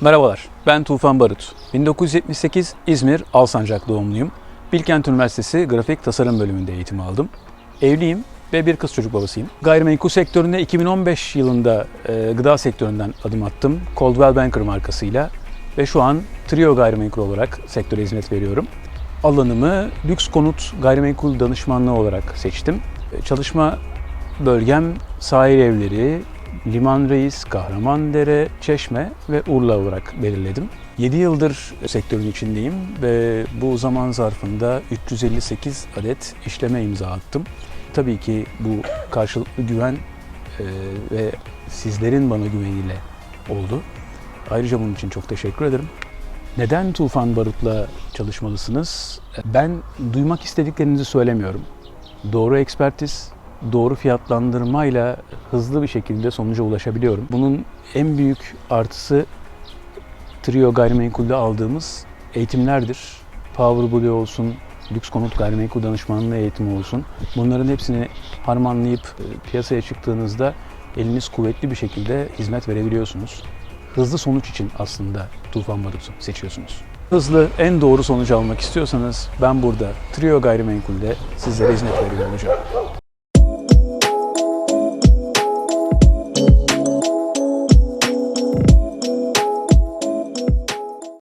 Merhabalar, ben Tufan Barut. 1978 İzmir Alsancak doğumluyum. Bilkent Üniversitesi Grafik Tasarım bölümünde eğitim aldım. Evliyim ve bir kız çocuk babasıyım. Gayrimenkul sektöründe 2015 yılında e, gıda sektöründen adım attım. Coldwell Banker markasıyla ve şu an Trio Gayrimenkul olarak sektöre hizmet veriyorum. Alanımı lüks konut gayrimenkul danışmanlığı olarak seçtim. E, Çalışma bölgem sahil evleri, Liman Reis, Kahramandere, Çeşme ve Urla olarak belirledim. 7 yıldır sektörün içindeyim ve bu zaman zarfında 358 adet işleme imza attım. Tabii ki bu karşılıklı güven e, ve sizlerin bana güveniyle oldu. Ayrıca bunun için çok teşekkür ederim. Neden Tufan Barut'la çalışmalısınız? Ben duymak istediklerinizi söylemiyorum. Doğru ekspertiz, doğru fiyatlandırmayla hızlı bir şekilde sonuca ulaşabiliyorum. Bunun en büyük artısı Trio Gayrimenkul'de aldığımız eğitimlerdir. Power Blue olsun, lüks konut gayrimenkul danışmanlığı eğitimi olsun. Bunların hepsini harmanlayıp e, piyasaya çıktığınızda eliniz kuvvetli bir şekilde hizmet verebiliyorsunuz. Hızlı sonuç için aslında Tufan Barut'u seçiyorsunuz. Hızlı, en doğru sonucu almak istiyorsanız ben burada Trio Gayrimenkul'de sizlere hizmet veriyor olacağım.